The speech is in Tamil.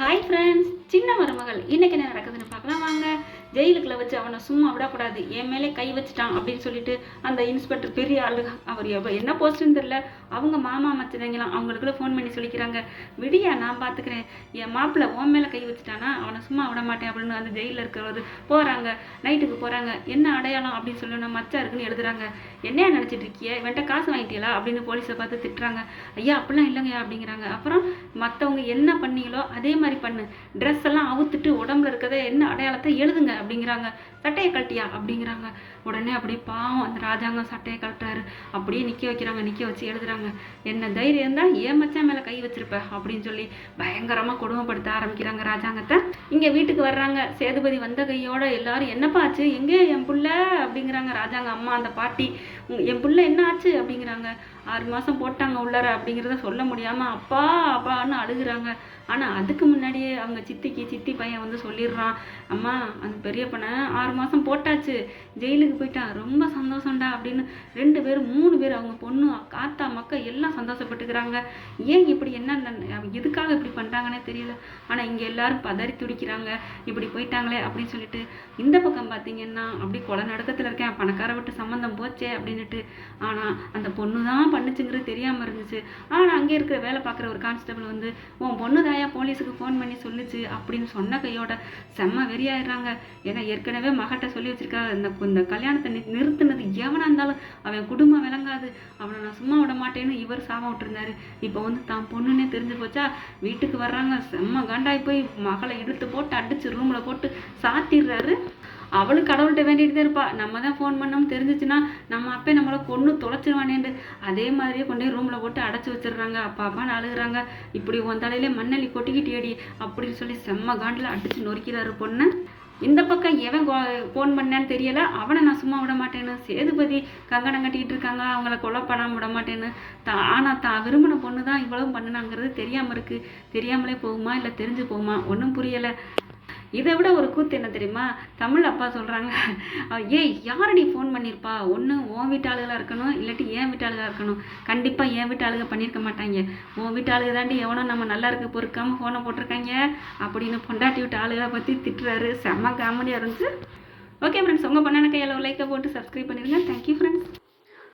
ஹாய் ஃப்ரெண்ட்ஸ் சின்ன மருமகள். இன்னைக்கு என்ன நடக்குதுன்னு பார்க்கலாம். வாங்க. ஜெயிலுக்குள்ள வச்சு அவனை சும்மா விடக்கூடாது. என் மேலே கை வச்சுட்டான் அப்படின்னு சொல்லிட்டு அந்த இன்ஸ்பெக்டர் பெரிய ஆளு அவர் எவ்வ- என்ன போஸ்ட்னு தெரியல. அவங்க மாமா மச்சினங்களாம் அவங்களுக்குள்ள ஃபோன் பண்ணி சொல்லிக்கிறாங்க. விடியா நான் பார்த்துக்கிறேன் என் மாப்பிள்ளை உன் மேலே கை வச்சுட்டானா? அவனை சும்மா விட மாட்டேன் அப்படின்னு அந்த ஜெயிலில் இருக்கிறவர் போகிறாங்க நைட்டுக்கு போகிறாங்க என்ன அடையாளம் அப்படின்னு சொல்லணும். மச்சா இருக்குன்னு எழுதுறாங்க. என்னையா நினச்சிட்டு இருக்கிய? இவன்ட்ட காசு வாங்கிட்டீங்களா அப்படின்னு போலீஸை பார்த்து திட்டுறாங்க. ஐயா அப்படிலாம் இல்லைங்கய்யா அப்படிங்கிறாங்க. அப்புறம் மற்றவங்க என்ன பண்ணீங்களோ அதே மாதிரி பண்ணு. ட்ரெஸ் எல்லாம் அவுத்துட்டு உடம்புல இருக்கிறத என்ன அடையாளத்தை எழுதுங்க. அப்படிங்கிறாங்க. சட்டையை கழட்டியா? அப்படிங்கிறாங்க. உடனே அப்படியே பாவம் அந்த ராஜாங்கம் சட்டையை கழட்டுறாரு. அப்படியே நிற்க வைக்கிறாங்க நிற்க வச்சு எழுதுறாங்க. என்ன தைரியம் இருந்தால் ஏன் மச்சான் மேலே கை வச்சிருப்ப? அப்படின்னு சொல்லி பயங்கரமாக கொடுமைப்படுத்த ஆரம்பிக்கிறாங்க ராஜாங்கத்தை. இங்கே வீட்டுக்கு வர்றாங்க. சேதுபதி வந்த கையோட எல்லாரும் என்னப்பா ஆச்சு? எங்கே என் புள்ள? அப்படிங்கிறாங்க ராஜாங்க அம்மா அந்த பாட்டி. என் புள்ள என்ன ஆச்சு? அப்படிங்கிறாங்க. ஆறு மாதம் போட்டாங்க உள்ளார. அப்படிங்கிறத சொல்ல முடியாமல் அப்பா அப்பான்னு அழுகுறாங்க. ஆனால் அதுக்கு முன்னாடியே அவங்க சித்திக்கு சித்தி பையன் வந்து சொல்லிடுறான். அம்மா அந்த பெரிய பொண்ணை ஆறு மாதம் போட்டாச்சு. ஜெயிலுக்கு போயிட்டான் ரொம்ப சந்தோஷம்டா அப்படின்னு ரெண்டு பேரும் மூணு பேர் அவங்க பொண்ணு காத்தா மக்கள் எல்லாம் சந்தோஷப்பட்டுக்கிறாங்க. ஏன் இப்படி என்ன எதுக்காக இப்படி பண்ணுறாங்கன்னே தெரியல. ஆனால் இங்கே எல்லாரும் பதறி துடிக்கிறாங்க. இப்படி போயிட்டாங்களே அப்படின்னு சொல்லிட்டு இந்த பக்கம் பார்த்தீங்கன்னா அப்படி கொலை நடக்கத்தில் இருக்கேன் பணக்கார விட்டு சம்மந்தம் போச்சே அப்படின்னுட்டு. ஆனால் அந்த பொண்ணு தான் பண்ணுச்சுங்கிறது தெரியாமல் இருந்துச்சு. ஆனால் அங்கே இருக்கிற வேலை பார்க்குற ஒரு கான்ஸ்டபிள் வந்து உன் பொண்ணு தாயா போலீஸுக்கு ஃபோன் பண்ணி சொல்லுச்சு அப்படின்னு சொன்ன கையோட செம்ம வெறியாயிடுறாங்க. ஏன்னா ஏற்கனவே மகட்ட சொல்லி வச்சிருக்கா இந்த இந்த கல்யாணத்தை நி- நிறுத்தினது எவனாக இருந்தாலும் அவன் குடும்பம் விளங்காது. அவனை நான் சும்மா விட மாட்டேன்னு இவர் சாபம் விட்டுருந்தாரு. இப்போ வந்து தான் பொண்ணுன்னே தெரிஞ்சு போச்சா வீட்டுக்கு வர்றாங்க செம்ம காண்டாய் போய் மகளை இழுத்து போட்டு அடிச்சு ரூமில் போட்டு சாத்திடுறாரு. அவளும் கடவுள்கிட்ட வேண்டிட்டு தான் இருப்பா. நம்ம தான் ஃபோன் பண்ணோம் தெரிஞ்சிச்சுன்னா நம்ம அப்பே நம்மளை கொண்டு தொலைச்சிருவானேண்டு அதே மாதிரியே கொண்டு போய் ரூமில் போட்டு அடைச்சி வச்சிடுறாங்க. அப்பா அப்பான்னு அழுகுறாங்க. இப்படி உன் தலையிலே மண்ணள்ளி கொட்டிக்கிட்டியடி அப்படின்னு சொல்லி செம்ம காண்டில் அடித்து நொறுக்கிறாரு பொண்ணை. இந்த பக்கம் எவன் ஃபோன் பண்ணான்னு தெரியல. அவனை நான் சும்மா விட மாட்டேன்னு. சேதுபதி கங்கணம் கட்டிக்கிட்டு இருக்காங்க. அவங்கள கொலை பண்ணாமல் விட மாட்டேன்னு. தா ஆனால் தான் விரும்பின பொண்ணு தான் இவ்வளவு பண்ணுனாங்கிறது தெரியாமல் இருக்குது தெரியாமலே போகுமா? இல்லை தெரிஞ்சு போகுமா? ஒன்றும் புரியலை. இதை விட ஒரு கூத்து என்ன தெரியுமா? தமிழ் அப்பா சொல்கிறாங்க ஏய் யாரடி ஃபோன் பண்ணியிருப்பா ஒன்று உன் வீட்டாளுகளாக இருக்கணும் இல்லாட்டி என் வீட்டு இருக்கணும். கண்டிப்பாக என் வீட்டாளுக பண்ணியிருக்க மாட்டாங்க. உன் வீட்டாளுக தாண்டி எவனோ நம்ம நல்லா இருக்க பொறுக்காமல் ஃபோனை போட்டிருக்காங்க? அப்படின்னு பொண்டாட்டி விட்ட ஆளுகளை பற்றி திட்டுறாரு. செம்ம காமெடியாக இருந்துச்சு. ஓகே ஃப்ரெண்ட்ஸ் உங்கள் பண்ணான கையில் லைக்கை போட்டு சப்ஸ்கிரைப் பண்ணிடுங்க. Thank you friends